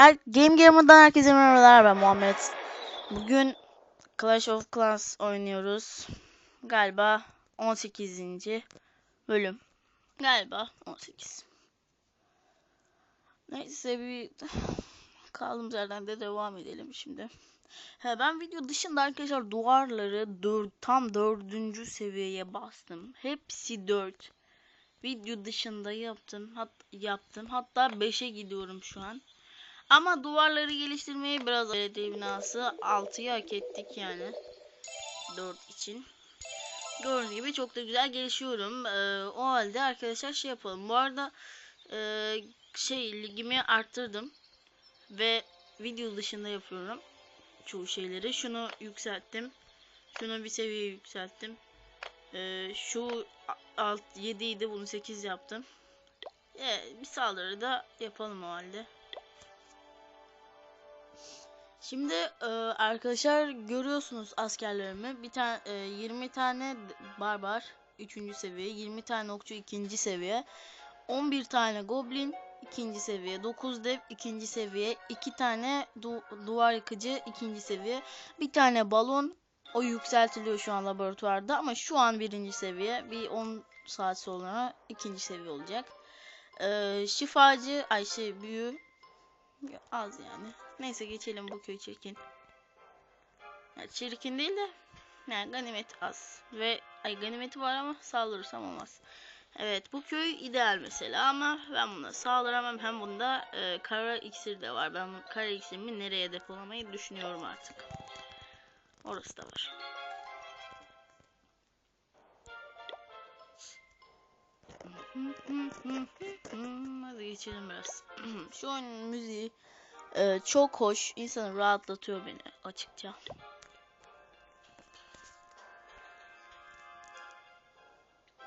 Er Game Gamer'dan herkese merhabalar ben Muhammed. Bugün Clash of Clans oynuyoruz. Galiba 18. bölüm. Galiba 18. Neyse bir kaldığımız yerden de devam edelim şimdi. He, ben video dışında arkadaşlar duvarları dör, tam dördüncü seviyeye bastım. Hepsi 4. Video dışında yaptım. Hat, yaptım. Hatta 5'e gidiyorum şu an. Ama duvarları geliştirmeyi biraz belediye binası 6'yı hak ettik yani. 4 için. Gördüğünüz gibi çok da güzel gelişiyorum. Ee, o halde arkadaşlar şey yapalım. Bu arada e, şey ligimi arttırdım. Ve video dışında yapıyorum. Çoğu şeyleri. Şunu yükselttim. Şunu bir seviye yükselttim. Ee, şu alt 7 idi bunu 8 yaptım. Ee, bir saldırı da yapalım o halde. Şimdi e, arkadaşlar görüyorsunuz askerlerimi. Bir tane e, 20 tane barbar 3. seviye, 20 tane okçu 2. seviye, 11 tane goblin 2. seviye, 9 dev 2. seviye, 2 tane du duvar yıkıcı 2. seviye, bir tane balon o yükseltiliyor şu an laboratuvarda ama şu an birinci seviye. Bir 10 saat sonra ikinci seviye olacak. Ee, şifacı ay şey büyü az yani. Neyse geçelim bu köy çirkin. Ya çirkin değil de yani ganimet az. Ve ay ganimeti var ama saldırırsam olmaz. Evet bu köy ideal mesela ama ben buna sağlayamam. Hem bunda e, kara iksir de var. Ben kara iksirimi nereye depolamayı düşünüyorum artık. Orası da var. Hadi geçelim biraz. Şu oyunun müziği e, çok hoş. İnsanı rahatlatıyor beni açıkça.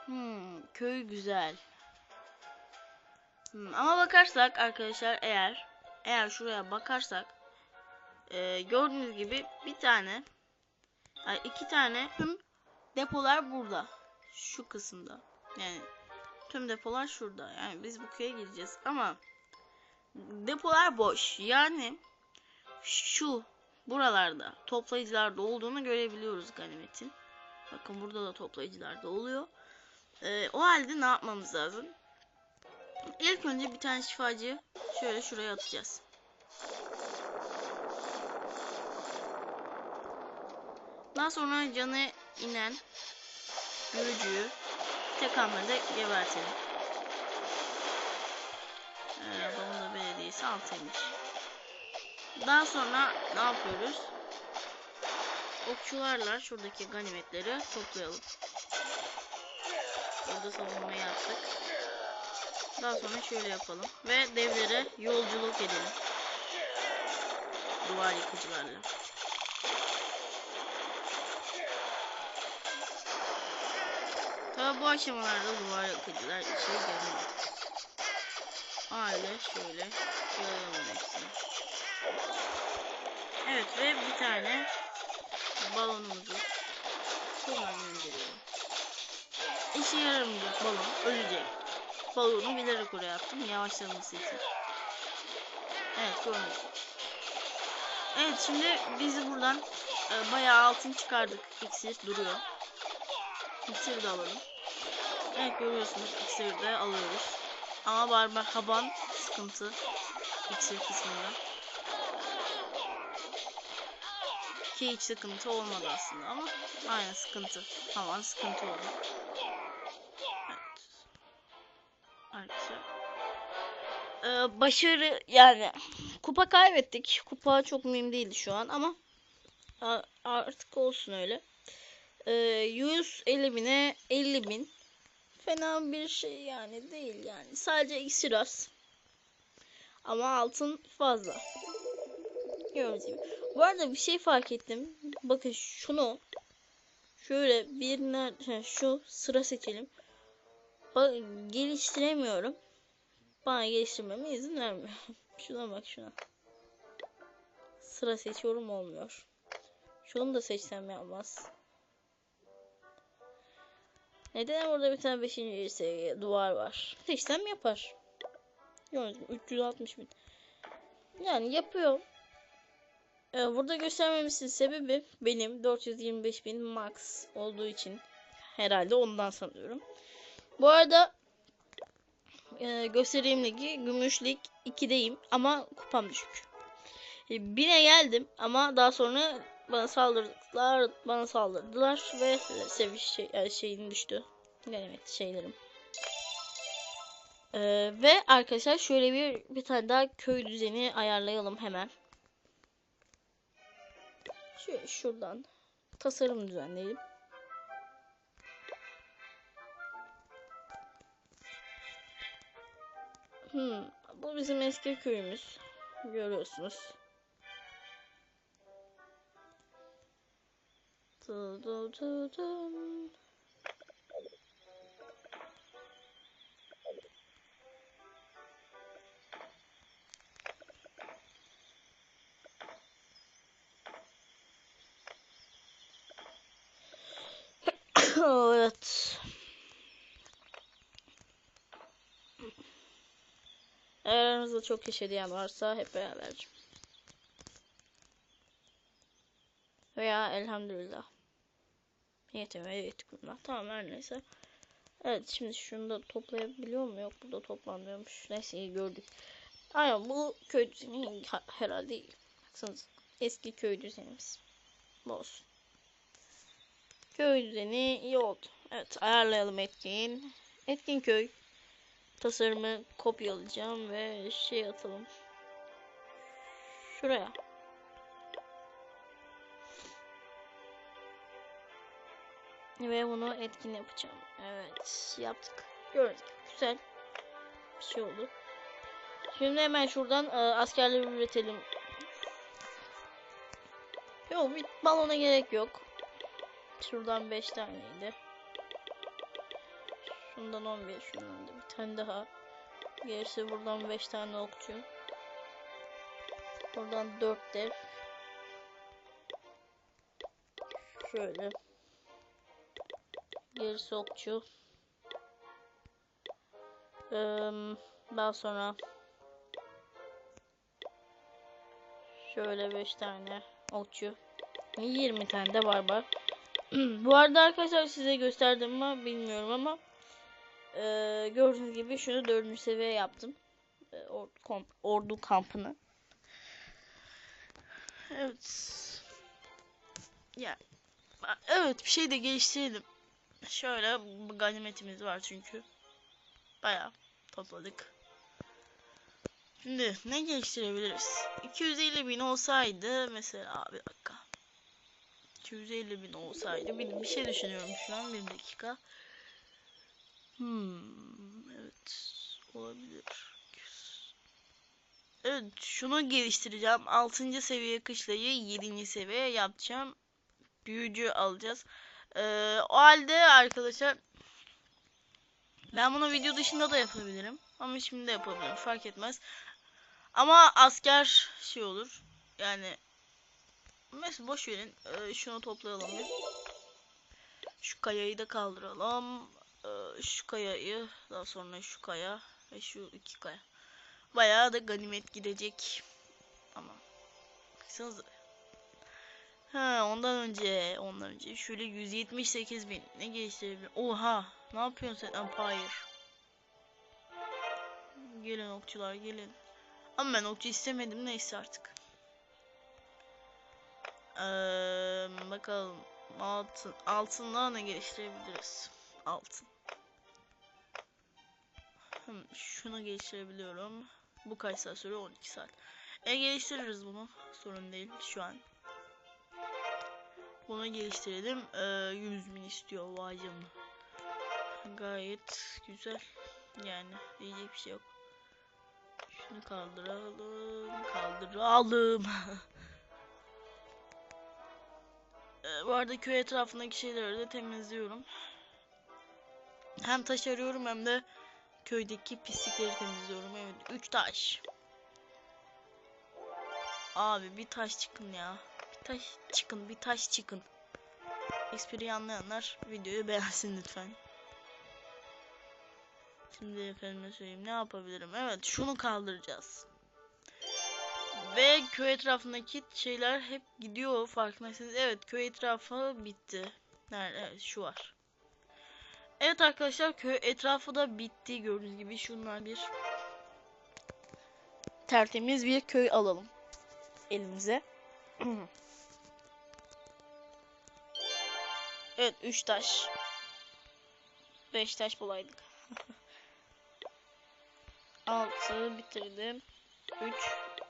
Hmm, köy güzel. Hmm, ama bakarsak arkadaşlar eğer eğer şuraya bakarsak e, gördüğünüz gibi bir tane ay iki tane tüm depolar burada. Şu kısımda. Yani tüm depolar şurada. Yani biz bu köye gireceğiz ama depolar boş. Yani şu buralarda toplayıcılarda olduğunu görebiliyoruz ganimetin. Bakın burada da toplayıcılarda oluyor. Ee, o halde ne yapmamız lazım? İlk önce bir tane şifacı şöyle şuraya atacağız. Daha sonra canı inen yürücüyü tek hamlede gebertelim. Belediyesi altıymış. Daha sonra ne yapıyoruz? Okçularla şuradaki ganimetleri toplayalım. Burada savunmayı yaptık. Daha sonra şöyle yapalım. Ve devlere yolculuk edelim. Duvar yıkıcılarla. Tabi bu aşamalarda duvar yıkıcılar işe gelmiyor. Aile şöyle hepsini. Evet ve bir tane balonumuzu şuradan gönderiyorum. İşe yaramayacak balon ölecek. Balonu bilerek oraya attım yavaşlaması için. Evet gördünüz. Evet şimdi bizi buradan e, bayağı altın çıkardık. İksir duruyor. İksir de alalım. Evet görüyorsunuz iksiri de alıyoruz. Ama barbar haban sıkıntı iksir kısmında. Ki hiç sıkıntı olmadı aslında ama aynı sıkıntı. Havan sıkıntı oldu. Evet. Arkadaşlar. Ee, başarı yani kupa kaybettik. Kupa çok mühim değildi şu an ama artık olsun öyle. Ee, 150 bine 50 bin fena bir şey yani değil yani. Sadece iksir az. Ama altın fazla. Gördüğünüz gibi. Bu arada bir şey fark ettim. Bakın şunu şöyle bir şu sıra seçelim. Bak, geliştiremiyorum. Bana geliştirmeme izin vermiyor. şuna bak şuna. Sıra seçiyorum olmuyor. Şunu da seçsem yapmaz. Neden orada bir tane 5. seviye duvar var? Seçsem yapar. Gördünüz mü? 360 bin. Yani yapıyor. Ee, burada göstermemesinin sebebi benim 425.000 max olduğu için herhalde ondan sanıyorum. Bu arada e, göstereyim ligi Gümüşlik 2'deyim ama kupam düşük. E, bine geldim ama daha sonra bana saldırdılar, bana saldırdılar ve seviş şey, e, şeyin düştü. Evet şeylerim. Ee, ve arkadaşlar şöyle bir bir tane daha köy düzeni ayarlayalım hemen. Şöyle şuradan tasarım düzenleyelim. Hmm, bu bizim eski köyümüz. Görüyorsunuz. Du, du, du, dum. Evet. Eğer aranızda çok kişi diyen varsa hep beraber. Veya elhamdülillah. Yetime yetkinler. Tamam her neyse. Evet şimdi şunu da toplayabiliyor mu? Yok burada toplanmıyormuş. Neyse iyi gördük. Aynen bu köy düzeni herhalde değil. Baksanıza. Eski köy düzenimiz. Bu olsun. Köy düzeni iyi oldu. Evet ayarlayalım etkin. Etkin köy. Tasarımı kopyalayacağım ve şey atalım. Şuraya. Ve bunu etkin yapacağım. Evet yaptık. Gördük. Güzel. Bir şey oldu. Şimdi hemen şuradan e, askerleri üretelim. Yok bir balona gerek yok. Şuradan 5 taneydi. Şundan 11, şundan da bir tane daha. Gerisi buradan 5 tane okçu. Buradan 4 dev. Şöyle. Gerisi okçu. Ee, daha sonra şöyle 5 tane okçu. 20 tane de barbar. Bu arada arkadaşlar size gösterdim mi bilmiyorum ama e, gördüğünüz gibi şunu dördüncü seviye yaptım. E, or, kom, ordu kampını. Evet. Ya. Evet bir şey de geliştirelim. Şöyle ganimetimiz var çünkü. Bayağı topladık. Şimdi ne geliştirebiliriz? 250 bin olsaydı mesela bir dakika. 250 bin olsaydı benim bir şey düşünüyorum şu an bir dakika. Hmm, evet olabilir. Evet şunu geliştireceğim. 6. seviye kışlayı 7. seviye yapacağım. Büyücü alacağız. Ee, o halde arkadaşlar ben bunu video dışında da yapabilirim. Ama şimdi de yapabilirim. Fark etmez. Ama asker şey olur. Yani Mesela boş verin. Ee, şunu toplayalım bir. Şu kayayı da kaldıralım. Ee, şu kayayı daha sonra şu kaya ve şu iki kaya. Bayağı da ganimet gidecek. Ama baksanıza. Ha ondan önce ondan önce şöyle 178 bin ne geliştirebilir? Oha ne yapıyorsun sen Empire? Gelin okçular gelin. Ama ben okçu istemedim neyse artık. Ee, bakalım altın altında ne geliştirebiliriz? Altın. Hmm, şunu geliştirebiliyorum. Bu kaç saat sürüyor? 12 saat. E geliştiririz bunu. Sorun değil şu an. Bunu geliştirelim. Ee, 100 bin istiyor vay canına. Gayet güzel. Yani diyecek bir şey yok. Şunu kaldıralım. Kaldıralım. Ee, bu arada köy etrafındaki şeyleri de temizliyorum. Hem taş arıyorum hem de köydeki pislikleri temizliyorum. Evet 3 taş. Abi bir taş çıkın ya. Bir taş çıkın, bir taş çıkın. Espriyi anlayanlar videoyu beğensin lütfen. Şimdi efendime söyleyeyim ne yapabilirim? Evet şunu kaldıracağız. Ve köy etrafındaki şeyler hep gidiyor farkındaysanız. Evet köy etrafı bitti. Nerede? Evet, şu var. Evet arkadaşlar köy etrafı da bitti gördüğünüz gibi. Şunlar bir tertemiz bir köy alalım elimize. evet 3 taş. 5 taş bulaydık. 6 bitirdim. 3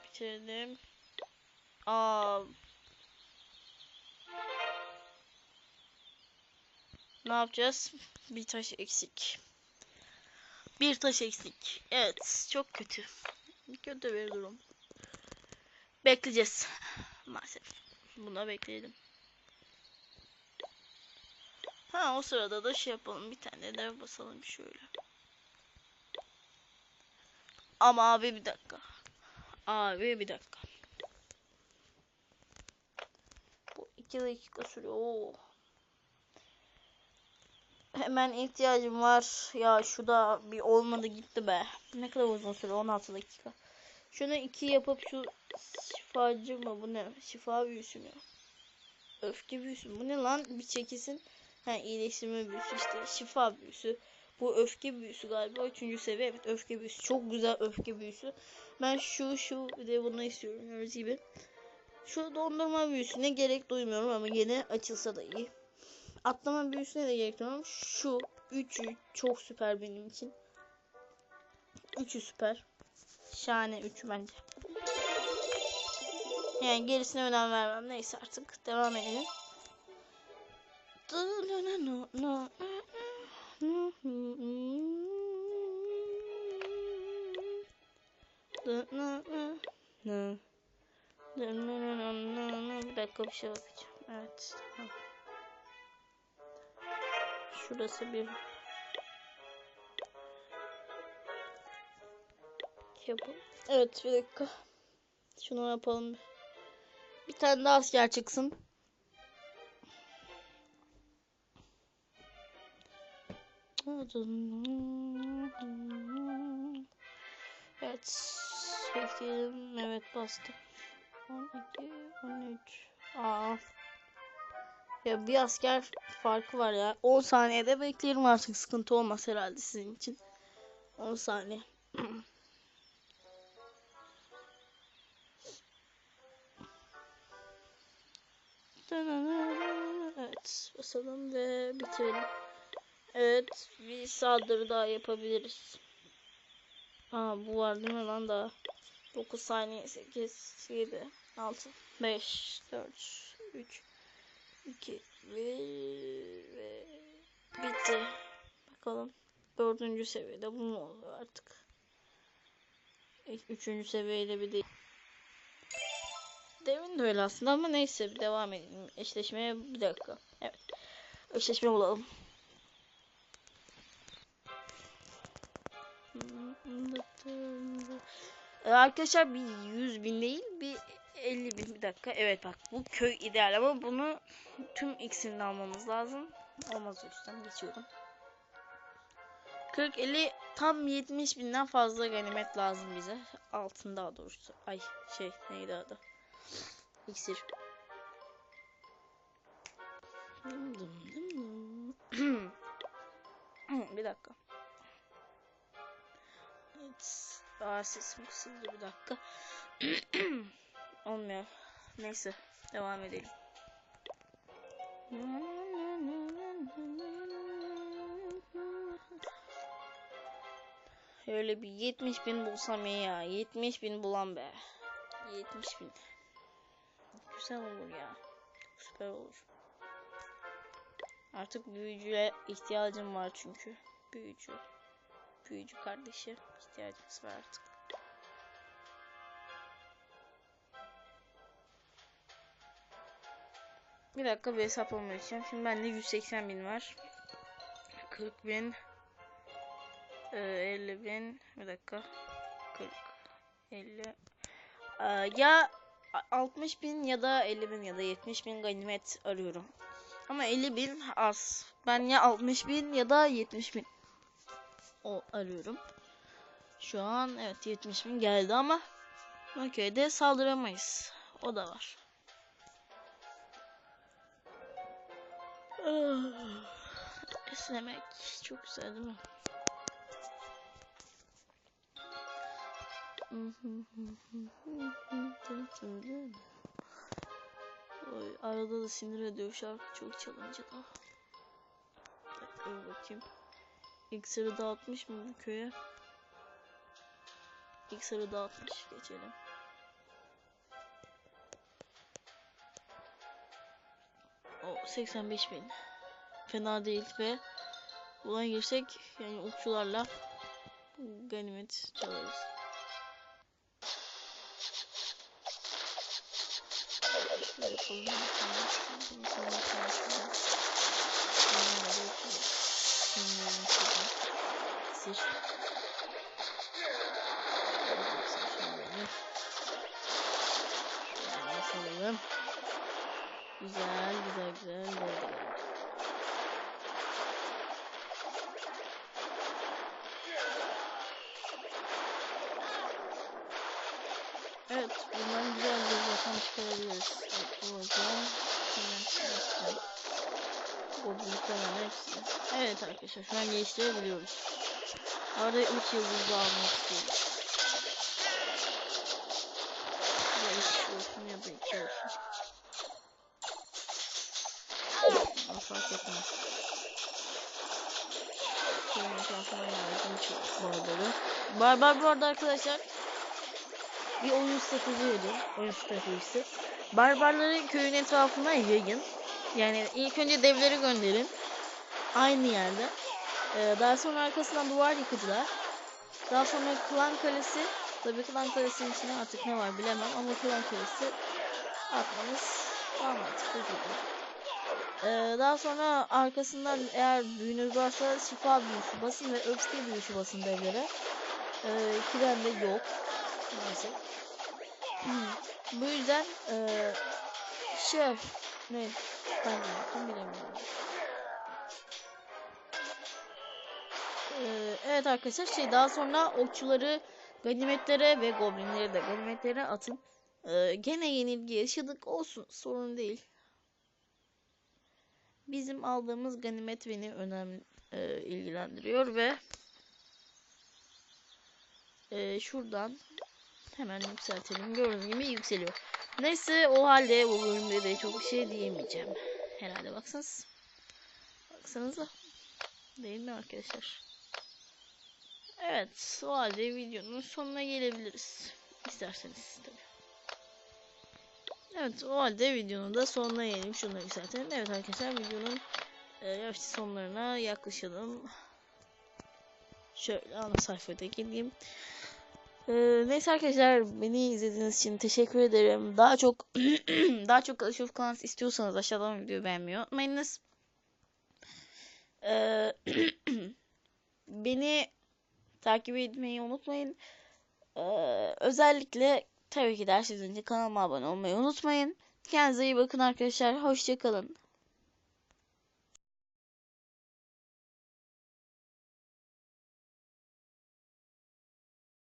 bitirdim. Aa. Ne yapacağız? Bir taş eksik. Bir taş eksik. Evet, çok kötü. Kötü bir durum. Bekleyeceğiz. Maalesef. Buna bekleyelim. Ha o sırada da şey yapalım. Bir tane de basalım şöyle. Ama abi bir dakika. Abi bir dakika. Bu iki dakika sürüyor. Oo. Hemen ihtiyacım var. Ya şu da bir olmadı gitti be. Ne kadar uzun süre 16 dakika. Şunu iki yapıp şu şifacı mı bu ne? Şifa büyüsü mü? Öfke büyüsü mü? Bu ne lan? Bir çekilsin. Ha iyileştirme büyüsü işte. Şifa büyüsü. Bu öfke büyüsü galiba. Üçüncü seviye. Evet öfke büyüsü. Çok güzel öfke büyüsü. Ben şu şu bir de bunu istiyorum. Gördüğünüz gibi. Şu dondurma büyüsüne gerek duymuyorum ama yine açılsa da iyi. Atlama büyüsüne de gerek duymuyorum. Şu üçü çok süper benim için. Üçü süper. Şahane üç bence. Yani gerisine önem vermem. Neyse artık devam edelim. Bir dakika bir şey bakacağım. Evet. Tamam. Şurası bir yapalım. Evet bir dakika. Şunu yapalım. Bir tane daha asker çıksın. Evet. Bekleyelim. Evet bastım. 12, 13. Aa. Ya bir asker farkı var ya. 10 saniyede bekleyelim artık sıkıntı olmaz herhalde sizin için. 10 saniye. Evet basalım ve bitirelim. Evet bir saldırı daha yapabiliriz. Aa bu var değil mi lan daha? 9 saniye 8 7 6 5 4 3 2 ve, ve bitti. Bakalım dördüncü seviyede bu mu oluyor artık? Üçüncü seviyede bir değil. Demin de öyle aslında ama neyse bir devam edelim. Eşleşmeye bir dakika. Evet. Eşleşme bulalım. Arkadaşlar bir 100 bin değil bir 50 bin bir dakika. Evet bak bu köy ideal ama bunu tüm ikisini almamız lazım. Olmaz o yüzden geçiyorum. 40 50 tam 70 binden fazla ganimet lazım bize. Altın daha doğrusu. Ay şey neydi adı? İksir. bir dakika. Evet. Aa sesim kısıldı bir dakika. Olmuyor. Neyse devam edelim. Öyle bir 70 bin bulsam ya. 70 bin bulan be. 70 bin. Güzel olur ya. Süper olur. Artık büyücüye ihtiyacım var çünkü. Büyücü. Büyücü kardeşi ihtiyacımız var artık. Bir dakika bir hesaplama yapacağım. Şimdi bende 180 bin var. 40 bin. 50 bin. Bir dakika. 40. 50. ya 60 bin ya da 50 bin ya da 70 bin ganimet arıyorum. Ama 50 bin az. Ben ya 60 bin ya da 70 bin o arıyorum. Şu an evet 70 bin geldi ama O köyde saldıramayız. O da var. Esnemek çok güzel değil mi? Oy, arada da sinir ediyor şarkı çok çalınca da. Dur bakayım. İlk sarı dağıtmış mı bu köye? İlk sarı dağıtmış. Geçelim. 85 bin. Fena değil ve buna girsek yani okçularla ganimet çalarız. Yapalım. Güzel, güzel, güzel. Böyle. Evet, bundan güzel bir rakam çıkarabiliriz. Evet, bu falan hepsi. Evet arkadaşlar, şu an geliştirebiliyoruz. Arada 3 yıldız daha almak istiyorum. Ya üç olsun ya da iki olsun. Ama fark etmez. Köyün etrafına yardım çok barbarı. Barbar bu arada arkadaşlar bir oyun stratejiydi. Oyun stratejisi. Barbarları köyün etrafına yayın. Yani ilk önce devleri gönderin. Aynı yerde. Ee, daha sonra arkasından duvar yıkıcılar. Daha sonra klan kalesi. Tabii klan kalesinin içine artık ne var bilemem ama klan kalesi atmamız daha mantıklı gibi. Ee, daha sonra arkasından eğer büyünüz varsa şifa büyüsü basın ve öfke büyüsü basın devlere. Ee, de yok. Maalesef. Bu yüzden ee, şey ne ben yaptım bilemiyorum. Ee, evet arkadaşlar şey daha sonra okçuları ganimetlere ve goblinleri de ganimetlere atın. Ee, gene yenilgi yaşadık olsun sorun değil. Bizim aldığımız ganimet beni önemli e, ilgilendiriyor ve e, şuradan hemen yükseltelim. Gördüğünüz gibi yükseliyor. Neyse o halde bu bölümde de çok bir şey diyemeyeceğim. Herhalde baksanız. Baksanıza. Değil mi arkadaşlar? Evet, o halde videonun sonuna gelebiliriz. İsterseniz tabii. Evet, o halde videonun da sonuna gelelim. Şunu yükseltelim. Evet arkadaşlar, videonun e, sonlarına yaklaşalım. Şöyle ana sayfada geleyim. E, neyse arkadaşlar, beni izlediğiniz için teşekkür ederim. Daha çok daha çok Clash of Clans istiyorsanız aşağıdan videoyu beğenmeyi unutmayınız. E, beni takip etmeyi unutmayın. Ee, özellikle tabii ki de önce kanalıma abone olmayı unutmayın. Kendinize iyi bakın arkadaşlar. Hoşçakalın.